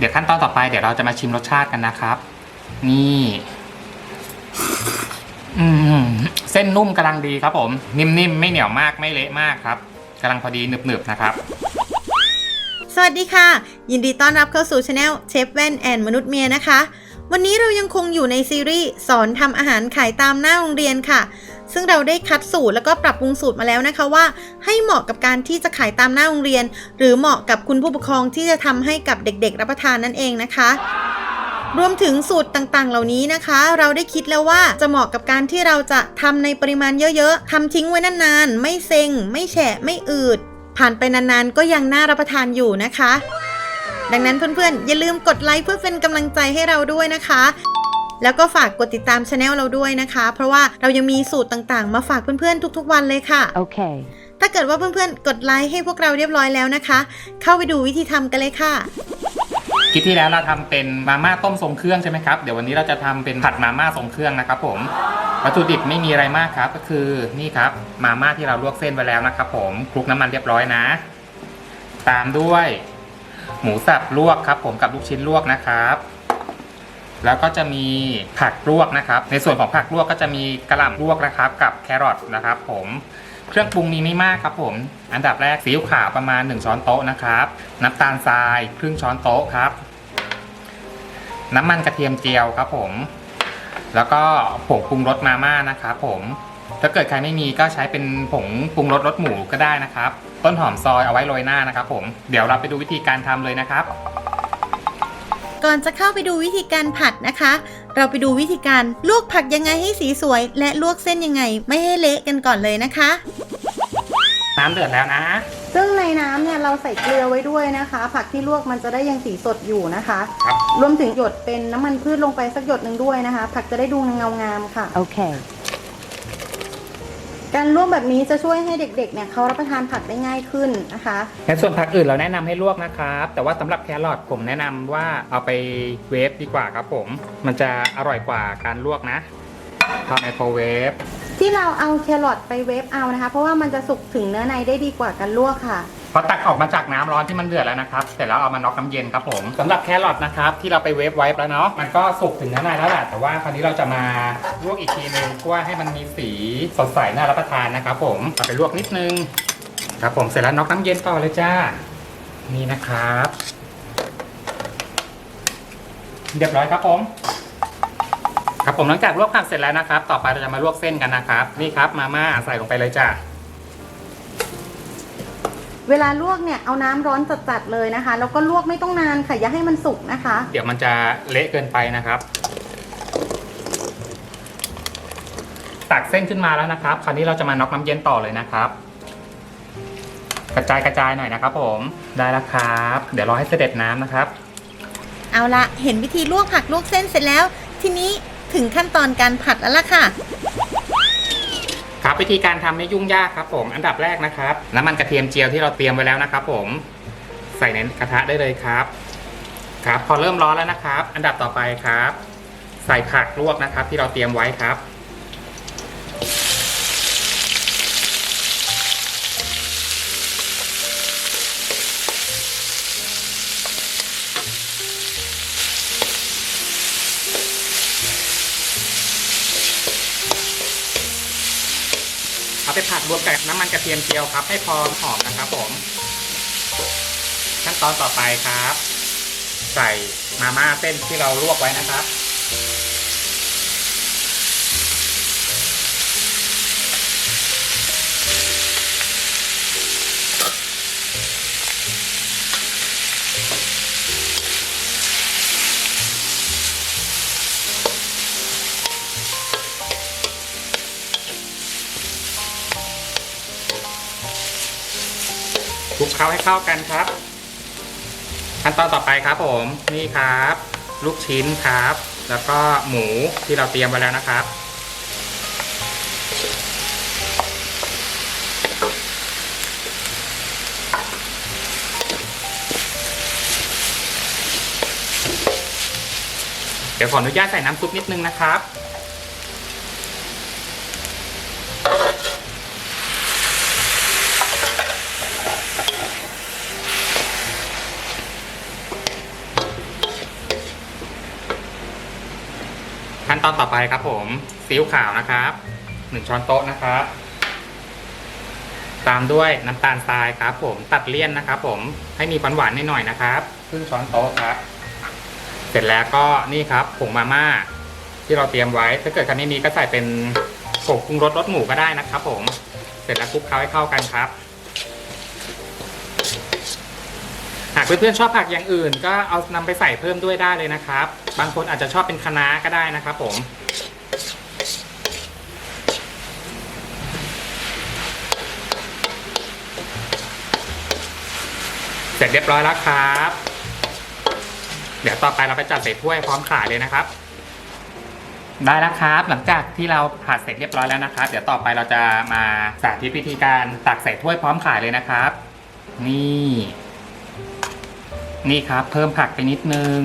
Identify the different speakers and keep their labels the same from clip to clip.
Speaker 1: เดี๋ยวขั้นตอนต่อไปเดี๋ยวเราจะมาชิมรสชาติกันนะครับ นี่ อืมเส้นนุ่มกำลังดีครับผม นิ่มๆ ไม่เหนียวมากไม่เละมากครับกำลังพอดีหนึบๆนะครับ
Speaker 2: สวัสดีค่ะ ยินดีต้อนรับเข้าสู่ช anel เชฟแว่นแอนมนุษย์เมียนะคะ วันนี้เรายังคงอยู่ในซีรีส์สอนทำอาหารขายตามหน้าโรงเรียนค่ะ ซึ่งเราได้คัดสูตรแล้วก็ปรับปรุงสูตรมาแล้วนะคะว่า ให้เหมาะกับการที่จะขายตามหน้าโรงเรียน หรือเหมาะกับคุณผู้ปกครองที่จะทำให้กับเด็กๆ รับประทานนั่นเองนะคะรวมถึงสูตรต่างๆ เหล่านี้นะคะ เราได้คิดแล้วว่าจะเหมาะกับการที่เราจะทำในปริมาณเยอะๆทำทิ้งไว้นานๆ ไม่เซ็ง ไม่แฉะ ไม่อืด ผ่านไปนานๆ ก็ยังน่ารับประทานอยู่นะคะ ดังนั้นเพื่อนๆ อย่าลืมกดไลค์เพื่อเป็นกำลังใจให้เราด้วยนะคะ แล้วก็ฝากกดติดตามช anel เราด้วยนะคะ เพราะว่าเรายังมีสูตรต่างๆ มาฝากเพื่อนๆ ทุกๆ วันเลยค่ะ
Speaker 3: Okay.
Speaker 2: ถ้าเกิดว่าเพื่อนๆ กดไลค์ให้พวกเราเรียบร้อยแล้วนะคะ เข้าไปดูวิธีทำกันเลยค่ะ
Speaker 1: คลิปที่แล้วเราทำเป็นมาม่าต้มทรงเครื่องใช่ไหมครับ เดี๋ยววันนี้เราจะทำเป็นผัดมาม่าทรงเครื่องนะครับผม วัตถุดิบไม่มีอะไรมากครับ ก็คือนี่ครับมาม่าที่เราลวกเส้นไว้แล้วนะครับผมคลุกน้ำมันเรียบร้อยนะ ตามด้วย หมูสับลวกครับ ผมกับลูกชิ้นลวกนะครับ แล้วก็จะมีผักลวกนะครับ ในส่วนของผักลวกก็จะมีกระหล่ำลวกนะครับ กับแครอทนะครับ ผมเครื่องปรุงมีไม่มากครับผม อันดับแรกซีอิ๊วขาวประมาณ 1 ช้อนโต๊ะนะครับ น้ำตาลทรายครึ่งช้อนโต๊ะครับ น้ำมันกระเทียมเจียวครับผม แล้วก็ผงปรุงรสมาม่านะครับผมถ้าเกิดใครไม่มีก็ใช้เป็นผงปรุงรสรสหมูก็ได้นะครับ ต้นหอมซอยเอาไว้โรยหน้านะครับผม เดี๋ยวเราไปดูวิธีการทำเลยนะครับ
Speaker 2: ก่อนจะเข้าไปดูวิธีการผัดนะคะ เราไปดูวิธีการลวกผักยังไงให้สีสวย และลวกเส้นยังไงไม่ให้เละกันก่อนเลยนะคะ
Speaker 1: น้ำเดือดแล้วนะ
Speaker 4: ซึ่งในน้ำเนี่ยเราใส่เกลือไว้ด้วยนะคะ ผักที่ลวกมันจะได้ยังสีสดอยู่นะคะ
Speaker 1: ครับ
Speaker 4: รวมถึงหยดเป็นน้ำมันพืชลงไปสักหยดหนึ่งด้วยนะคะ ผักจะได้ดูเงางามค่ะ
Speaker 3: Okay.
Speaker 4: การลวกแบบนี้จะช่วยให้เด็กๆเนี่ยเขารับประทานผักได้ง่ายขึ้นนะคะ
Speaker 1: ในส่วนผักอื่นเราแนะนำให้ลวกนะครับ แต่ว่าสำหรับแครอทผมแนะนำว่าเอาไปเวฟดีกว่าครับผม มันจะอร่อยกว่าการลวกนะทำไมโครเวฟ
Speaker 4: ที่เราเอาแครอทไปเวฟเอานะคะ เพราะว่ามันจะสุกถึงเนื้อในได้ดีกว่าการลวกค่ะ
Speaker 1: พอตักออกมาจากน้ำร้อนที่มันเดือดแล้วนะครับ เสร็จแล้วเอามาน็อกน้ำเย็นครับผมสำหรับแครอทนะครับที่เราไปเวฟไว้แล้วเนาะ มันก็สุกถึงเนื้อในแล้วแหละแต่ว่าคราวนี้เราจะมาลวกอีกทีนึงเพื่อให้มันมีสีสดใสน่ารับประทานนะครับผมเอาไปลวกนิดนึงครับผมเสร็จแล้วน็อกน้ำเย็นต่อเลยจ้า นี่นะครับ เรียบร้อยครับผมครับผมหลังจากลวกผักเสร็จแล้วนะครับ ต่อไปเราจะมาลวกเส้นกันนะครับ นี่ครับมาม่าใส่ลงไปเลยจ้า
Speaker 4: เวลาลวกเนี่ยเอาน้ำร้อนจัดๆเลยนะคะ แล้วก็ลวกไม่ต้องนานค่ะอย่าให้มันสุกนะคะ
Speaker 1: เดี๋ยวมันจะเละเกินไปนะครับ ตักเส้นขึ้นมาแล้วนะครับ คราวนี้เราจะมาน็อกน้ำเย็นต่อเลยนะครับ กระจายกระจายหน่อยนะครับ ผมได้แล้วครับ เดี๋ยวรอให้เสด็จน้ำนะครับ
Speaker 2: เอาละเห็นวิธีลวกผักลวกเส้นเสร็จแล้ว ทีนี้ถึงขั้นตอนการผัดแล้วล่ะค่ะ
Speaker 1: ครับ วิธีการทำไม่ยุ่งยากครับผม อันดับแรกนะครับ น้ำมันกระเทียมเจียวที่เราเตรียมไว้แล้วนะครับ ผม ใส่ในกระทะได้เลยครับ ครับ พอเริ่มร้อนแล้วนะครับ อันดับต่อไปครับ ใส่ผักลวกนะครับ ที่เราเตรียมไว้ครับ ไปผัดรวมกับน้ำมันกระเทียมเจียวครับ ให้พอหอมนะครับผม ขั้นตอนต่อไปครับ ใส่มาม่าเส้นที่เราลวกไว้นะครับ เคล้าให้เข้ากันครับ ขั้นตอนต่อไปครับผมนี่ครับ ลูกชิ้นครับ แล้วก็หมูที่เราเตรียมไว้แล้วนะครับเดี๋ยวขออนุญาตใส่น้ำซุปนิดนึงนะครับ ขั้นตอนต่อไปครับผมซีอิ๊วขาวนะครับหนึ่งช้อนโต๊ะนะครับ ตามด้วยน้ำตาลทรายครับ ผมตัดเลี่ยนนะครับ ผมให้มีหวานหวานหน่อยๆนะครับครึ่งช้อนโต๊ะครับ เสร็จแล้วก็นี่ครับผงมาม่าที่เราเตรียมไว้ ถ้าเกิดใครไม่มีก็ใส่เป็นผงปรุงรสรสหมูก็ได้นะครับ ผม เสร็จแล้วคลุกเคล้าให้เข้ากันครับ หากเพื่อนๆชอบผักอย่างอื่น ก็เอานำไปใส่เพิ่มด้วยได้เลยนะครับ บางคนอาจจะชอบเป็นคะน้าก็ได้นะครับผมเสร็จเรียบร้อยแล้วครับ เดี๋ยวต่อไปเราไปจัดใส่ถ้วยพร้อมขายเลยนะครับ ได้แล้วครับ หลังจากที่เราผัดเสร็จเรียบร้อยแล้วนะครับ เดี๋ยวต่อไปเราจะมาสาธิตวิธีการตักใส่ถ้วยพร้อมขายเลยนะครับ นี่ นี่ครับ เพิ่มผักไปนิดนึง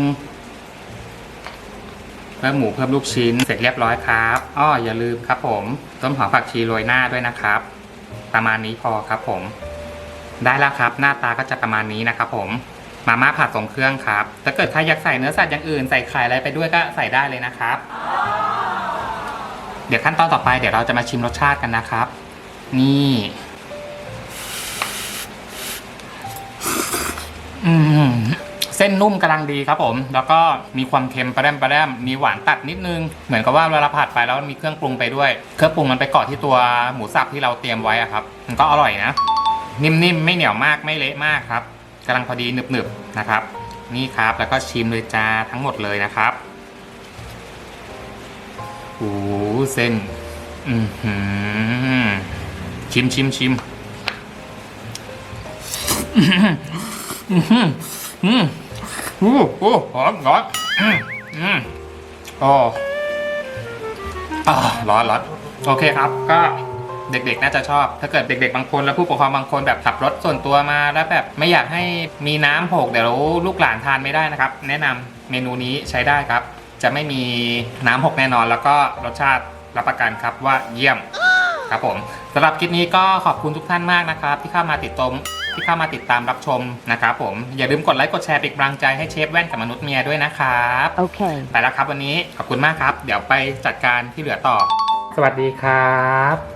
Speaker 1: เพิ่มหมูเพิ่มลูกชิ้นเสร็จเรียบร้อยครับอ้ออย่าลืมครับ ผมต้นหอมผักชีโรยหน้าด้วยนะครับ ประมาณนี้พอครับผม ได้แล้วครับ หน้าตาก็จะประมาณนี้นะครับ ผมมาม่าผัดทรงเครื่องครับ ถ้าเกิดใครอยากใส่เนื้อสัตว์อย่างอื่นใส่ไข่อะไรไปด้วยก็ใส่ได้เลยนะครับ เดี๋ยวขั้นตอนต่อไปเดี๋ยวเราจะมาชิมรสชาติกันนะครับ นี่ อืมเส้นนุ่มกำลังดีครับผม แล้วก็มีความเค็มประแรมประแรมมีหวานตัดนิดนึง เหมือนกับว่าเวลาผัดไปแล้วมันมีเครื่องปรุงไปด้วย เครื่องปรุงมันไปเกาะที่ตัวหมูสับที่เราเตรียมไว้อะครับ มันก็อร่อยนะ นิ่มๆ ไม่เหนียวมากไม่เละมากครับกำลังพอดีหนึบๆนะครับ นี่ครับแล้วก็ชิมเลยจ้าทั้งหมดเลยนะครับโอ้เส้น อือหือชิมชิมชิม อื้อหืออื้มโอ้โหร้อนร้อนอืมอืมอ้อ่าร้อนร้อนโอเคครับ ก็เด็กๆ น่าจะชอบ ถ้าเกิดเด็ก ๆ บางคน แล้วผู้ปกครองบางคนแบบขับรถส่วนตัวมา แล้วแบบไม่อยากให้มีน้ำหกเดี๋ยวลูกหลานทานไม่ได้นะครับ แนะนำเมนูนี้ใช้ได้ครับ จะไม่มีน้ำหกแน่นอน แล้วก็รสชาติรับประกันครับว่าเยี่ยมครับผมสำหรับคลิปนี้ก็ขอบคุณทุกท่านมากนะครับ ที่เข้ามาติดตาม ที่เข้ามาติดตามรับชมนะครับผมอย่าลืมกดไลค์กดแชร์เป็นกำลังใจให้เชฟแว่นกับมนุษย์เมียด้วยนะครับ
Speaker 3: Okay.
Speaker 1: ไปแล้วครับวันนี้ขอบคุณมากครับ เดี๋ยวไปจัดการที่เหลือต่อ สวัสดีครับ